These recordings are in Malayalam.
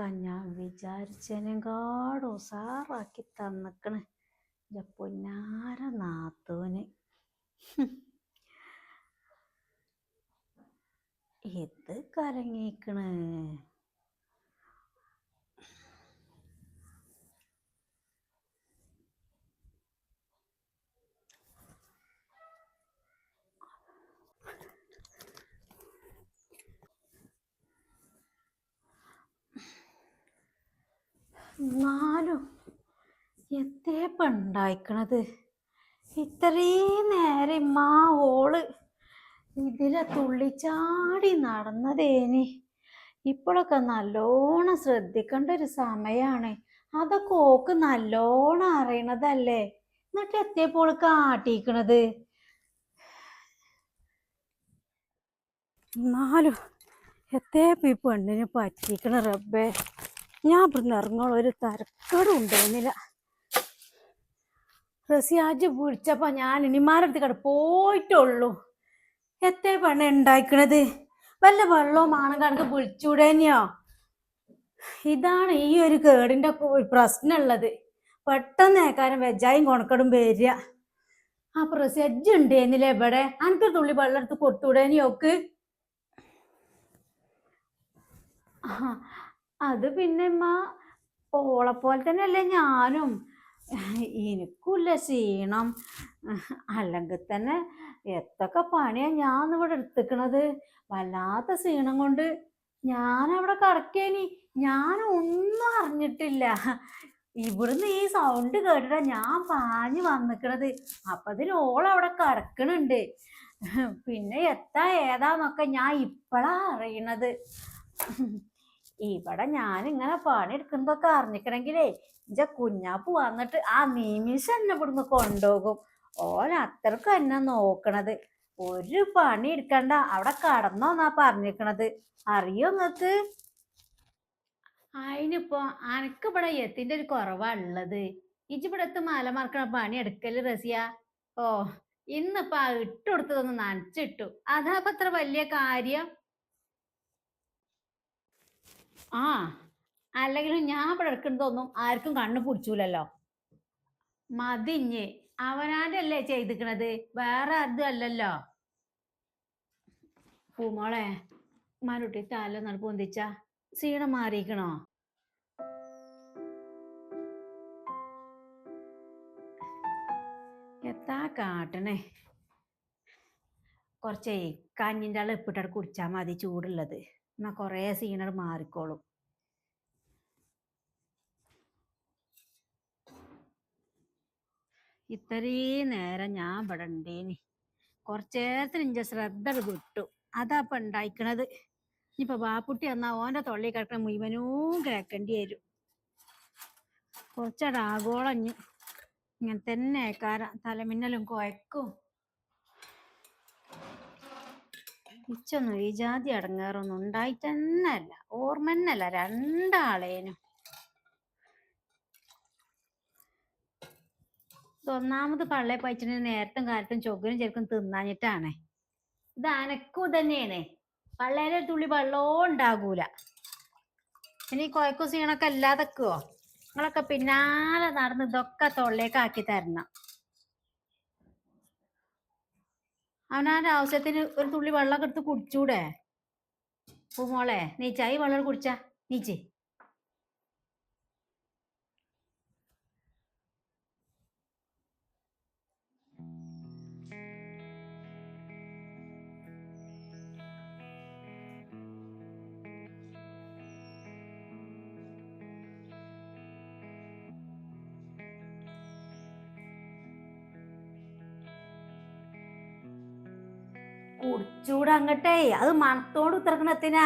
ഒക്കെ ഞാൻ വിചാരിച്ചതിനെങ്കാടും ഉസാറാക്കി തന്നിക്കണ്. എന്റെ പൊന്നാര നാത്തൂന്. ഇത് കലങ്ങിക്കണ് എന്നാലും ഉണ്ടായിക്കണത് ഇത്രയും നേരം ഇമ്മാ ഓൾ ഇതിലെ തുള്ളിച്ചാടി നടന്നതേനി. ഇപ്പോഴൊക്കെ നല്ലോണം ശ്രദ്ധിക്കേണ്ട ഒരു സമയമാണ് അതൊക്കെ ഓക്ക് നല്ലോണം അറിയണതല്ലേ? എന്നിട്ട് എത്തിയപ്പോൾ കാട്ടിക്കണത്? എന്നാലും എത്തിയപ്പോ ഈ പെണ്ണിന് പറ്റിക്കണ റബ്ബേ ഞാൻ ഇവിടുന്ന് ഇറങ്ങോളം ഒരു തരക്കേടും ഉണ്ടായിരുന്നില്ല. റസിയാജ് വിളിച്ചപ്പോ ഞാൻ ഇനിമാരടുത്ത് പോയിട്ടുള്ളൂ. എത്ര പണ ഉണ്ടാക്കണത് വല്ല വെള്ളവും മാണം കണക്ക് വിളിച്ചൂടേനെയോ ഇതാണ് ഈ ഒരു കേടിന്റെ പ്രശ്നമുള്ളത്. പെട്ടെന്ന് ഏക്കാരം വെജായും കൊണക്കടും വരിക. ആ പ്രസജ്ജ് ഉണ്ടേന്നില്ലേ എവിടെ അനക്ക് തുള്ളി വെള്ളം എടുത്ത് കൊടുത്തൂടേനിയോക്ക് അത് പിന്നെ ഓളെ പോലെ തന്നെയല്ലേ ഞാനും. എനിക്കുമില്ല ക്ഷീണം. അല്ലെങ്കിൽ തന്നെ എത്തൊക്കെ പണിയാ ഞാൻ ഇവിടെ എടുത്തിക്കണത്. വല്ലാത്ത ക്ഷീണം കൊണ്ട് കിടക്കേനി ഞാൻ ഒന്നും അറിഞ്ഞിട്ടില്ല. ഇവിടുന്ന് ഈ സൗണ്ട് കേട്ടിട്ടാ ഞാൻ പാഞ്ഞു വന്നിക്കണത്. ഓൾ ഓളവിടെ കിടക്കണുണ്ട് പിന്നെ എത്താ ഏതാന്നൊക്കെ ഞാൻ ഇപ്പഴാ അറിയണത്. ഇവിടെ ഞാൻ ഇങ്ങനെ പണിയെടുക്കുന്നതൊക്കെ അറിഞ്ഞിക്കണെങ്കിലേ ഇന്റെ കുഞ്ഞാപ്പ് വന്നിട്ട് ആ നിമിഷം എന്നെ ഇവിടുന്ന് കൊണ്ടുപോകും. ഓൻ അത്രക്കും എന്നെ നോക്കണത്. ഒരു പണി എടുക്കണ്ട. അവിടെ കടന്നോന്നാ പറഞ്ഞിരിക്കണത്. അറിയോ നിങ്ങക്ക് അതിനിപ്പോ അനക്ക് ഇവിടെ എത്തിന്റെ ഒരു കുറവാ ഉള്ളത്. ഇജ് ഇവിടെ എത്തും മല മറക്കണ പണി എടുക്കൽ റസിയ? ഓ ഇന്നിപ്പോ ആ ഇട്ടുകൊടുത്തതൊന്ന് നനച്ചിട്ടു. അതാ ഇപ്പൊ അത്ര വലിയ കാര്യം. ആ അല്ലെങ്കിലും ഞാൻ ഇവിടെ എടുക്കുന്നതൊന്നും ആർക്കും കണ്ണു പിടിച്ചൂലല്ലോ. മതിഞ്ഞ്. അവനാന്റെ അല്ലേ ചെയ്തിക്കണത്? വേറെ അതും അല്ലല്ലോ. പൂമോളെ മരുട്ടി തല നടപ്പ് പൊന്തിച്ച സീണ മാറിയിക്കണോ എത്താ കാട്ടണേ. കുറച്ചേ കഞ്ഞിന്റെ ആൾ എപ്പിട്ടവിടെ കുടിച്ചാൽ മതി ചൂടുള്ളത്. എന്നാ കുറേ സീനർ മാറിക്കോളും. ഇത്രയും നേരം ഞാൻ ഇവിടെ ഉണ്ടേനി. കുറച്ചേരത്തിന് ഇഞ്ച ശ്രദ്ധ കിട്ടു അതാ ഇപ്പൊ ഉണ്ടായിക്കണത്. ഇനിയിപ്പൊ ബാപ്പുട്ടി എന്നാ ഓന്റെ തൊള്ളി കിടക്കണ മുഴുവനും കേക്കേണ്ടി വരും. കുറച്ചട ആഗോളഞ്ഞു ഇങ്ങനെ തന്നെ കാര തലമിന്നലും കുഴക്കും ഇച്ചൊന്നും ഈ ജാതി അടങ്ങാറൊന്നും ഉണ്ടായിട്ടെന്നല്ല ഓർമ്മന്നല്ല രണ്ടാളേനും. ഒന്നാമത് പള്ളെ പായിച്ചിട്ട് നേരത്തും കാലത്തും ചൊക്കനും ചെറുക്കും തിന്നാഞ്ഞിട്ടാണ്. ഇത് അനക്കും തന്നെയാണ് പള്ളേലെ ഒരു തുള്ളി വെള്ളവും ഉണ്ടാകൂല. ഇനി കൊയക്കും സീണൊക്കെ അല്ലാതെക്കുവോ നിങ്ങളൊക്കെ പിന്നാലെ നടന്ന് ഇതൊക്കെ തൊള്ളേക്ക് ആക്കി തരണം. അവനാന്റെ ആവശ്യത്തിന് ഒരു തുള്ളി വെള്ളമൊക്കെ എടുത്ത് കുടിച്ചൂടെ? പൂമോളെ നീച്ച ഈ വെള്ളം കുടിച്ച. നീച്ചേ കുടിച്ചൂടെ അങ്ങട്ടെ. അത് മണത്തോട് ഉത്തരക്കണത്തിനാ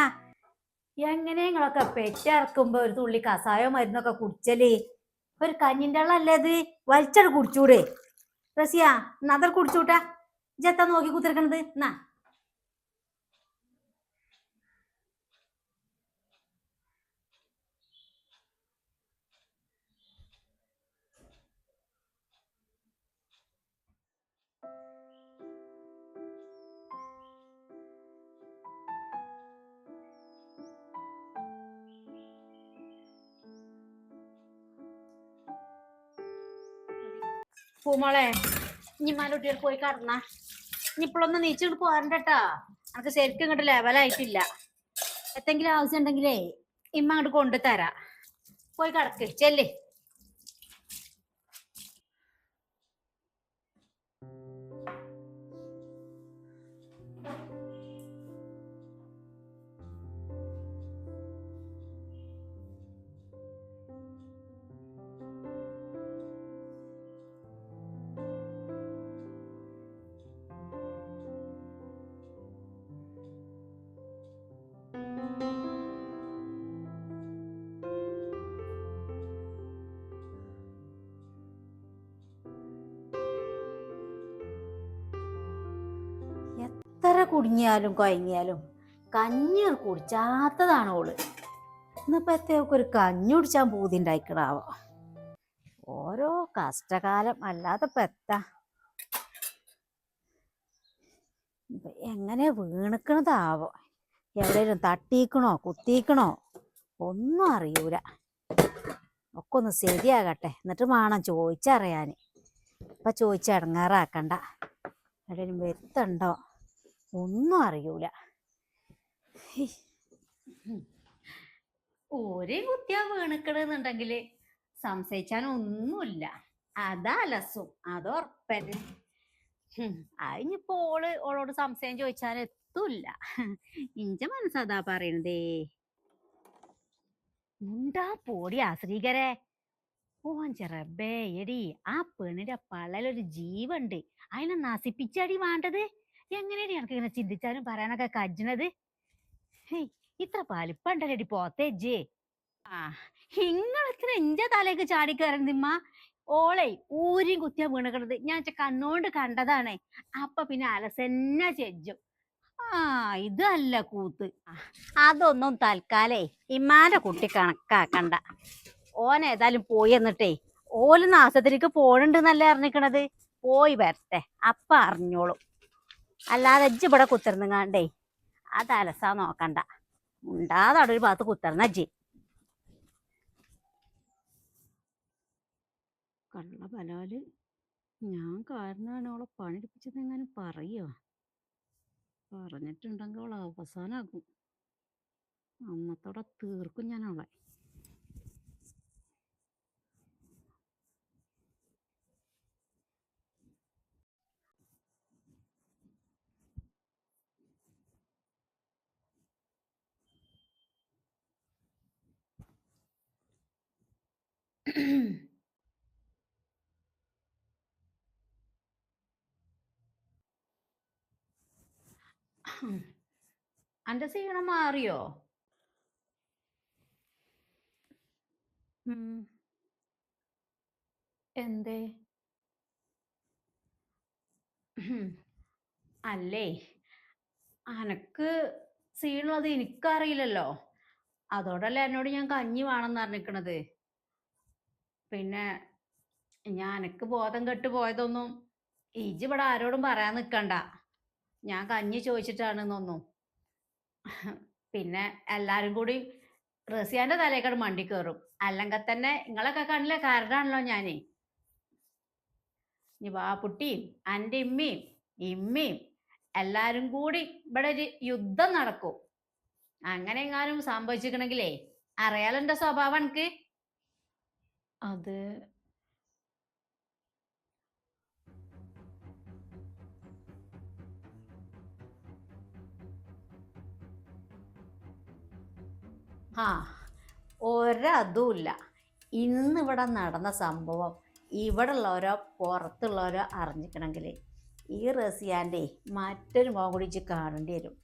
എങ്ങനെ നിങ്ങളൊക്കെ പെറ്റിറക്കുമ്പോ ഒരു തുള്ളി കസായോ മരുന്നൊക്കെ കുടിച്ചല്ലേ ഒരു കഞ്ഞിന്റെ വെള്ളമല്ലേ ഇത്? വലിച്ചട് കുടിച്ചൂടെ. റസിയ നദർ കുടിച്ചൂട്ടാ. ജത്ത നോക്കി കുത്തിരിക്കണത്. എന്നാ. പൂമോളെ ഇനിമാരുടെ കുട്ടികൾ പോയി കടന്ന ഇനിയിപ്പോഴൊന്നും നീച്ചിട്ട് പോരണ്ടട്ടാ. എനിക്ക് ശരിക്കും ഇങ്ങോട്ട് ലെവലായിട്ടില്ല എന്തെങ്കിലും ആവശ്യം ഉണ്ടെങ്കിലേ ഇമ്മ അങ്ങോട്ട് കൊണ്ടുതരാ പോയി കടക്ക്. ചെല്ലേ. കുടുങ്ങിയാലും കൊയങ്ങിയാലും കഞ്ഞി കുടിച്ചാത്തതാണ് ഓൾ. ഇന്നിപ്പോ എത്തേക്ക് ഒരു കഞ്ഞി കുടിച്ചാൻ പൂതി ഓരോ കഷ്ടകാലം അല്ലാതെ ഇപ്പൊ എത്താ? എങ്ങനെ വീണിക്കണതാവോ? എവിടെയും തട്ടിക്കണോ കുത്തിക്കണോ? ഒന്നും അറിയൂല. ഒക്കെ ഒന്ന് ശരിയാകട്ടെ. എന്നിട്ട് വേണം ചോദിച്ചറിയാന്. ഇപ്പൊ ചോദിച്ചടങ്ങാറാക്കണ്ട എവിടെയും വരുത്തുണ്ടോ? ഒന്നും അറിയൂല. ഒരേ കുത്തിയാ വീണിക്കണെന്നുണ്ടെങ്കിൽ സംശയിച്ചാൻ ഒന്നുമില്ല അതാ അലസും അത് ഉറപ്പന്നെ അതിനിപ്പോ ഓൾ ഓളോട് സംശയം ചോദിച്ചാൽ എത്തൂല്ല ഇഞ്ച മനസ്സതാ പറയണതേ. ഉണ്ടാ പോടി ആശ്രീകരെ? ഓൻ ചെറബേ എടി ആ പെണ്ണിന്റെ പള്ളലൊരു ജീവുണ്ട്. അതിനെ നശിപ്പിച്ചടി വേണ്ടത്? എങ്ങനെയാണ് എനിക്ക് ഇങ്ങനെ ചിന്തിച്ചാലും പറയാനൊക്കെ കജ്ജണത്? ഇത്ര ഇത്ര പോത്തേ ജേ ആ ഇങ്ങളത്തിന് എന്റെ തലേക്ക് ചാടിക്കയറുന്നിമ്മ ഓളെ ഊരിയും കുത്തിയാ വീണുകിടത് ഞാൻ കണ്ണോണ്ട് കണ്ടതാണ്. അപ്പൊ പിന്നെ അലസന്ന ചെജ്ജും. ആ ഇതല്ല കൂത്ത്. അതൊന്നും തൽക്കാലേ ഇമ്മാന്റെ കുട്ടി കണക്കാക്കണ്ട. ഓൻ ഏതായാലും പോയി എന്നിട്ടേ ഓൽ നാശത്തിലേക്ക് പോണുണ്ടെന്നല്ലേ അറിഞ്ഞിക്കണത്? പോയി വരട്ടെ. അപ്പ അറിഞ്ഞോളും. അല്ലാതെ ഇജ്ജ് ഇവിടെ കുത്തിരുന്നുങ്ങാണ്ടേ. അത് അലസാ നോക്കണ്ട. ഉണ്ടാതെ അവിടെ ഒരു ഭാഗത്ത് കുത്തിരുന്ന അജ്ജി കള്ള ബലാൽ. ഞാൻ കാരണമാണ് അവളെ പണിയെടുപ്പിച്ചത് എങ്ങനെ പറയോ? പറഞ്ഞിട്ടുണ്ടെങ്കിൽ അവൾ അവസാനാകും അന്നത്തോടെ തീർക്കും ഞാൻ അവളെ. അന്റെ ക്ഷീണം മാറിയോ? എന്തേ? അല്ലേ? അനക്ക് ക്ഷീണുള്ളത് എനിക്കറിയില്ലല്ലോ. അതോടല്ലേ എന്നോട് ഞാൻ കഞ്ഞി വേണമെന്ന് പറഞ്ഞിക്കണത്. പിന്നെ ഞാൻ എനക്ക് ബോധം കെട്ട് പോയതൊന്നും ഇജ്ജ് ഇവിടെ ആരോടും പറയാൻ നിക്കണ്ട. ഞാൻ കഞ്ഞി ചോദിച്ചിട്ടാണെന്നൊന്നും. പിന്നെ എല്ലാരും കൂടി റസിയാന്റെ തലേക്കട് മണ്ടി കയറും അല്ലെങ്കിൽ തന്നെ നിങ്ങളൊക്കെ കണ്ടില്ല കാരണാണല്ലോ ഞാനേ. ഇനി വാപ്പുട്ടിയും എന്റെ ഇമ്മയും ഇമ്മയും എല്ലാരും കൂടി ഇവിടെ ഒരു യുദ്ധം നടക്കും. അങ്ങനെ എങ്ങാനും സംഭവിച്ചിക്കണെങ്കിലേ അറിയാലോ എന്റെ സ്വഭാവം എനിക്ക് അത് ആ ഒരതുമില്ല ഇന്ന് ഇവിടെ നടന്ന സംഭവം ഇവിടെ ഉള്ളവരോ പുറത്തുള്ളവരോ അറിഞ്ഞിക്കണമെങ്കിൽ ഈ റസിയാന്റെ മറ്റൊരു മോൻ കൂടി കാണേണ്ടി വരും.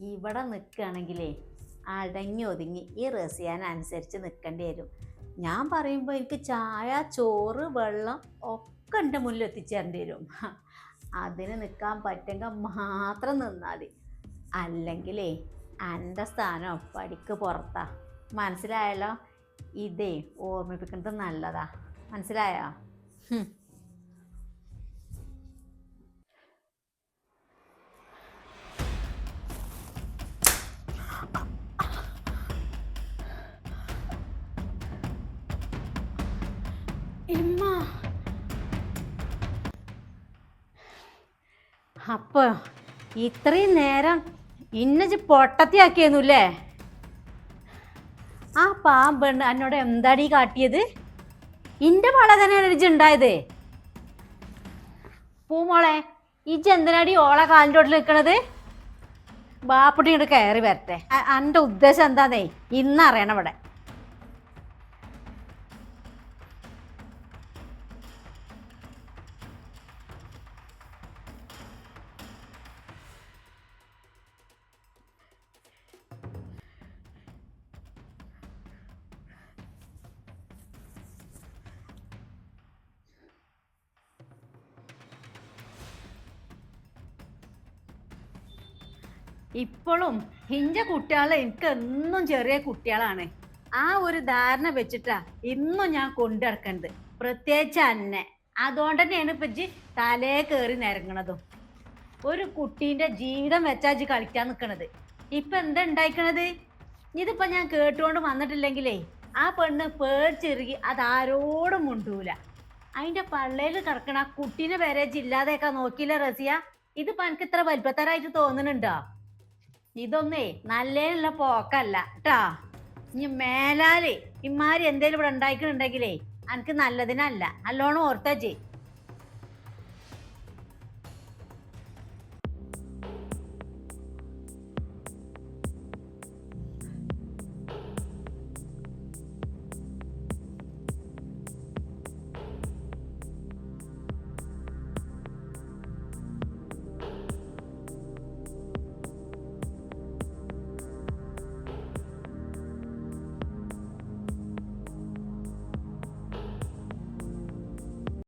ഇവിടെ നിൽക്കുകയാണെങ്കിലേ അടങ്ങി ഒതുങ്ങി ഈ റസിയാൻ അനുസരിച്ച് നിൽക്കേണ്ടി വരും. ഞാൻ പറയുമ്പോൾ എനിക്ക് ചായ ചോറ് വെള്ളം ഒക്കെ എന്റെ മുന്നിൽ എത്തിച്ചേരേണ്ടി വരും. അതിന് നിൽക്കാൻ പറ്റുമെങ്കിൽ മാത്രം നിന്നാൽ മതി. അല്ലെങ്കിലേ എന്റെ സ്ഥാനം പഠിക്ക് പുറത്താ. മനസ്സിലായല്ലോ? ഇതേ ഓർമ്മിപ്പിക്കുന്നത് നല്ലതാ. മനസ്സിലായോ? അപ്പോ ഇത്രയും നേരം ഇന്നജ് പൊട്ടത്തിയാക്കിയെന്നുല്ലേ? ആ പാമ്പെണ്ണ് എന്നോട് എന്താടി കാട്ടിയത്? ഇന്റെ വള തന്നെയാണ് ഇജ് ഉണ്ടായത് പൂമോളെ ഇജ്ജ് എന്തിനാടി ഓളെ കാലിന്റെ ഓട്ടിൽ നിൽക്കണത് ബാപ്പുട്ടി ഇങ്ങോട്ട് കയറി വരട്ടെ. എന്റെ ഉദ്ദേശം എന്താന്നേ? ഇന്നറിയണം ഇവിടെ. ഇപ്പോഴും ഹിഞ്ച കുട്ടികൾ എനിക്ക് എന്നും ചെറിയ കുട്ടികളാണ്. ആ ഒരു ധാരണ വെച്ചിട്ടാ ഇന്നും ഞാൻ കൊണ്ടിടക്കുന്നത് പ്രത്യേകിച്ച് അന്നെ. അതുകൊണ്ട് തന്നെയാണ് ഇപ്പൊ ഇജ്ജ് തലേ കയറി നിരങ്ങണതും. ഒരു കുട്ടീന്റെ ജീവിതം വെച്ചാ ഇജ്ജ് കളിക്കാൻ നിൽക്കണത് ഇപ്പൊ എന്താ ഉണ്ടായിക്കണത് ഇതിപ്പോ ഞാൻ കേട്ടുകൊണ്ട് വന്നിട്ടില്ലെങ്കിലേ ആ പെണ്ണ് പേടിച്ചിറുകി അതാരോടും മുണ്ടൂല. അതിന്റെ പള്ളയിൽ കിടക്കണ ആ കുട്ടീനെ വരെ ഇല്ലാതെയൊക്കെ നോക്കിയില്ല റസിയ? ഇതിപ്പോ എനിക്ക് ഇത്ര വലിപ്പത്തരായിട്ട് തോന്നുന്നുണ്ടോ ഇതൊന്നേ നല്ലേനുള്ള പോക്കല്ല കേട്ടാ ഇനി മേലാൽ ഇമാര് എന്തേലും ഇവിടെ ഉണ്ടായിക്കുന്നുണ്ടെങ്കിലേ എനിക്ക് നല്ലതിനല്ല. നല്ലോണം ഓർത്താ ചെയ്